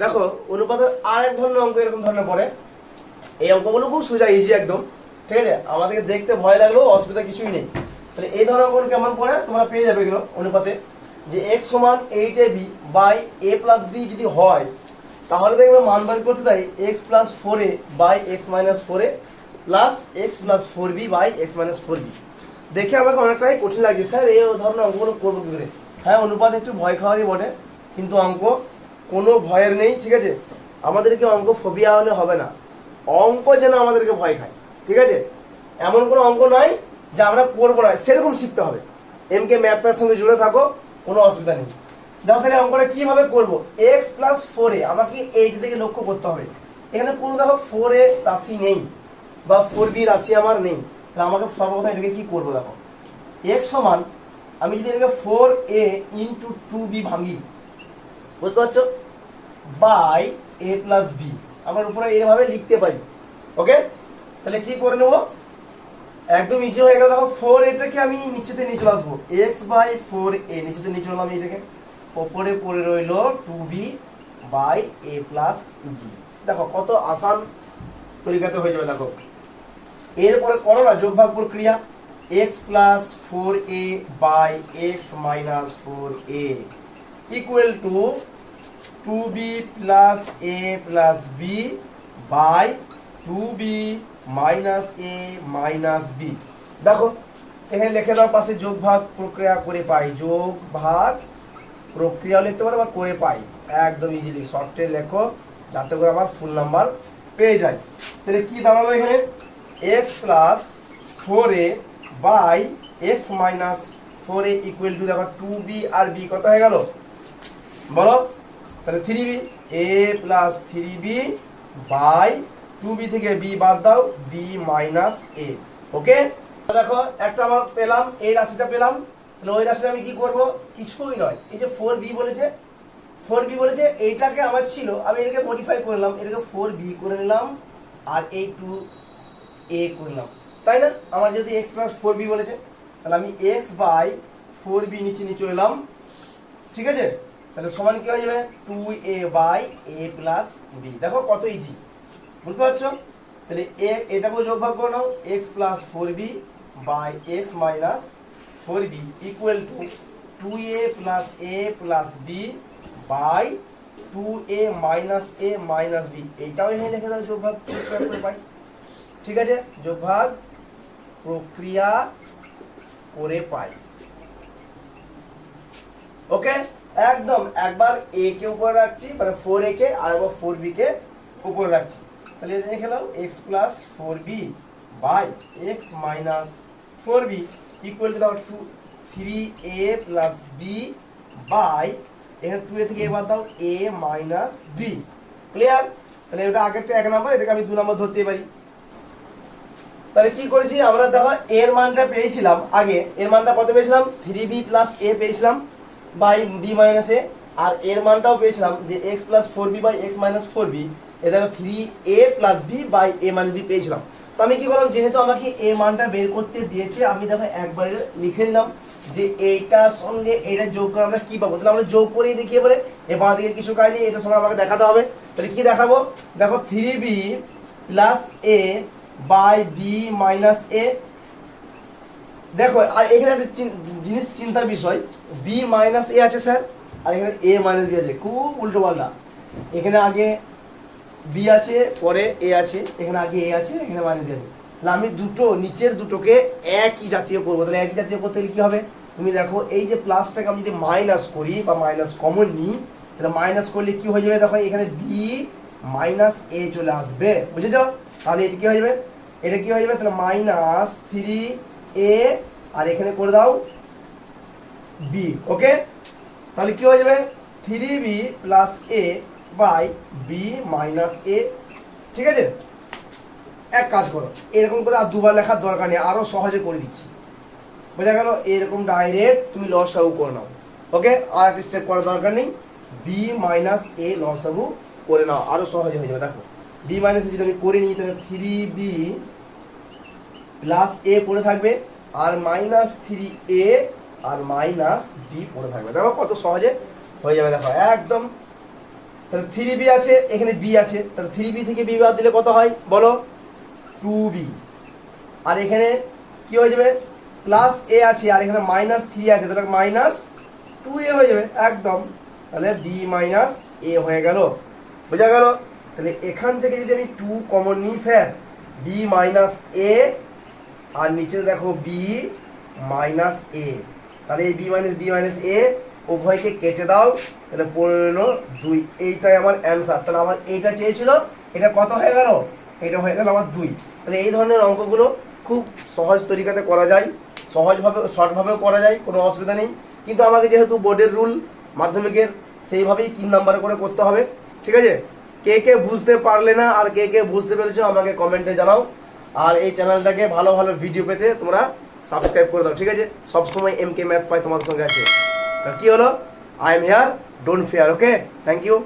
দেখো, অনুপাতের আর এক ধরনের অঙ্ক এরকম ধরনের পড়ে। এই অঙ্কগুলো খুব সোজা ইজি একদম। ঠিক আছে? আমাদেরকে দেখতে ভয় লাগলেও অসুবিধা কিছুই নেই। তাহলে এই ধরনের অঙ্কগুলো কেমন পড়ে? তোমরা পেয়ে যাবে এগুলো অনুপাতে। যে এক্স সমান eight A B by A plus B যদি হয়, তাহলে দেখবে মান বার করতে দেয় X plus four A by X minus four A plus X plus four B by X minus four B দেখে আমাকে অনেকটাই কঠিন লাগছে। স্যার, এই ধরনের অঙ্কগুলো করব কি করে? হ্যাঁ অনুপাত একটু ভয় খাওয়ারই বটে। কিন্তু অঙ্ক কোনো ভয়ের নেই, ঠিক আছে? আমাদেরকে অঙ্ক ফোবিয়া হলে হবে না। অঙ্ক যেন আমাদেরকে ভয় খায়, ঠিক আছে? এমন কোনো অঙ্ক নয় যে আমরা করব না, সেরকম শিখতে হবে। এম কে ম্যাথের সঙ্গে জুড়ে থাকো, কোনো অসুবিধা নেই। দেখো তাহলে অঙ্কটা কীভাবে করব? এক্স প্লাস ফোর এ আমাকে এইট থেকে লক্ষ্য করতে হবে। এখানে কোনো দেখো ফোর এ রাশি নেই, বা ফোর বি রাশি আমার নেই। তাহলে আমাকে সর্বপ্রথম এটাকে কি করব দেখো? এক্স সমান, আমি যদি এটাকে four A into two B ভাঙি, বুঝতে পারছ? বাই এ প্লাস বি আমার উপরে এভাবে লিখতে পারি। ওকে তাহলে কি করে নেব? একদম ইজি হয়ে গেল। দেখো ফোর এটাকে আমি নিচেতে নিয়ে চলে আসব। এক্স বাই ফোর এ নিচেতে নিয়ে চললাম এটাকে। ওপরে পড়ে রইল two B by A plus B দেখো, কত আসান তরিকাতে হয়ে যাবে, দেখো। এরপরে করো না যোগ ভাগ প্রক্রিয়া। X plus four A by X minus four A equal to two B plus A plus B by two B minus A minus B দেখো, এখানে লিখে দাও পাশে যোগ ভাগ প্রক্রিয়া করে পাই। যোগ ভাগ প্রক্রিয়াও লিখতে পারো বা করে পাই। একদম ইজিলি শর্টে লেখো, যাতে করে আমার ফুল নাম্বার পেয়ে যায় তাহলে কি দাঁড়াল এখানে? X plus four A by X minus four A equal to দেখো টু বি আর বি কত হয়ে গেল? বলো। তাহলে three B A plus three B by two B থেকে বি বাদ দাও বি মাইনাস এ ওকে দেখো, একটা আমার পেলাম, এই রাশিটা পেলাম, তাহলে ওই রাশিটা আমি কি করব? কিছুই নয়। এই যে ফোর বি বলেছে ফোর বি বলেছে, এইটাকে আমার ছিল, আমি এটাকে মডিফাই করলাম এটাকে ফোর বি করে নিলাম, আর এই টু এ করলাম তাই না? আমার যদি এক্স প্লাস ফোর বি বলেছে, তাহলে আমি এক্স বাই ফোর বি নিচে নিয়ে চলে এলাম, ঠিক আছে? তাহলে সমান কি হয়ে যাবে? Two A by A plus B দেখো কত ইজি বুঝতে পারছ? তাহলে এ এটাকেও যোগ ভাগ করে নাও। X plus four B by X minus four B equal to two A plus A plus B by two A minus A minus B এইটাও এখানে লিখে দাও যোগ ভাগ পাই। ঠিক আছে? যোগ ভাগ প্রক্রিয়া করে পাই। ওকে একদম একবার এ কে উপরে রাখছি মানে ফোর এ কে, আর একবার ফোর বি কে উপরে রাখছি। তাহলে এটা লিখে দাও X plus four B by X minus four B equal to দাও two three A plus B by এখানে টু এ থেকে এবার দাও এ মাইনাস বি ক্লিয়ার তাহলে এটা আগেরটা এক নম্বর, এটাকে আমি দু নম্বর ধরতে পারি। তাহলে কি করেছি? আমরা দেখো এর মানটা পেয়েছিলাম আগে এর মানটা কত পেয়েছিলাম? থ্রি বি প্লাস এ পেয়েছিলাম। বাই বি মাইনাস এ, আর এর মানটাও পেয়েছিলাম যে X plus four B by X minus four B A দেখো three A plus B by A minus B পেয়েছিলাম। তো আমি কি করলাম? যেহেতু আমাকে এ মানটা বের করতে দিয়েছে, আমি দেখো একবারে লিখে নিলাম যে এইটার সঙ্গে এটা যোগ করে আমরা কি পাবো? তাহলে আমরা যোগ করেই দেখি এবারে এ বাঁ দিকে কিছু কাজ নেই এটার সঙ্গে আমাকে দেখাতে হবে। তাহলে কি দেখাবো? দেখো three B plus A by B minus A দেখো, আর এখানে একটা জিনিস চিন্তার বিষয়। বি মাইনাস এ আছে, স্যার, আর এখানে এ মাইনাস বি আছে। খুব উল্টো পাল্টা। এখানে আগে বি আছে, পরে এ আছে, এখানে আগে এ আছে, এখানে মাইনাস বি আছে। তাহলে আমি দুটো, নিচের দুটোকে একই জাতীয় করব। তাহলে একই জাতীয় করতে গেলে কী হবে? তুমি দেখো, এই যে প্লাসটাকে আমি যদি মাইনাস করি বা মাইনাস কমন নিই, তাহলে মাইনাস করলে কি হয়ে যাবে? দেখো, এখানে বি মাইনাস এ চলে আসবে। বুঝেছ? তাহলে এটা কি হয়ে যাবে? এটা কি হয়ে যাবে? তাহলে মাইনাস থ্রি এ আর এখানে করে দাও বি ওকে তাহলে কি হয়ে যাবে? Three B plus A by B minus A ঠিক আছে? এক কাজ করো, এরকম করে আর দুবার লেখার দরকার নেই, আরও সহজে করে দিচ্ছি। বোঝা গেল? এরকম ডাইরেক্ট তুমি লসাগু করে নাও ওকে আর একটা স্টেপ করার দরকার নেই। বি মাইনাস এ লসাগু করে নাও, আরও সহজে হয়ে যাবে, দেখো। বি মাইনাস যদি আমি করে নিই, তাহলে থ্রি বি প্লাস এ পড়ে থাকবে, আর মাইনাস থ্রি এ আর মাইনাস বি পড়ে থাকবে। দেখো কত সহজে হয়ে যাবে, দেখো, একদম। তাহলে থ্রি বি আছে, এখানে বি আছে। তাহলে থ্রি বি থেকে বি বাদ দিলে কত হয়? বলো টু বি আর এখানে কি হয়ে যাবে? প্লাস এ আছে, আর এখানে মাইনাস থ্রি আছে, তাহলে মাইনাস টু এ হয়ে যাবে, একদম। তাহলে বি মাইনাস এ হয়ে গেল। বোঝা গেল? তাহলে এখান থেকে যদি আমি টু কমন নিই, স্যার বি মাইনাস এ আর নিচে দেখো বি মাইনাস এ তাহলে এই B minus B minus A উভয়কে কেটে দাও, তাহলে রইল দুই। এইটাই আমার অ্যান্সার তাহলে আমার এইটা চেয়েছিল, এটা কত হয়ে গেল? এটা হয়ে গেল আমার দুই। তাহলে এই ধরনের অঙ্কগুলো খুব সহজ তরিকাতে করা যায়, সহজভাবে, শর্টভাবেও করা যায়, কোনো অসুবিধা নেই। কিন্তু আমাকে যেহেতু বোর্ডের রুল মাধ্যমিকের, সেইভাবেই তিন নাম্বার করে করতে হবে। ঠিক আছে? কে কে বুঝতে পারলে না আর কে কে বুঝতে পেরেছ আমাকে কমেন্টে জানাও। আর এই চ্যানেলটাকে ভালো ভালো ভিডিও পেতে তোমরা সাবস্ক্রাইব করে দাও, ঠিক আছে? সবসময় এম কে ম্যাথ পাই তোমাদের সঙ্গে আছে। কি হলো? I am here don't fear okay thank you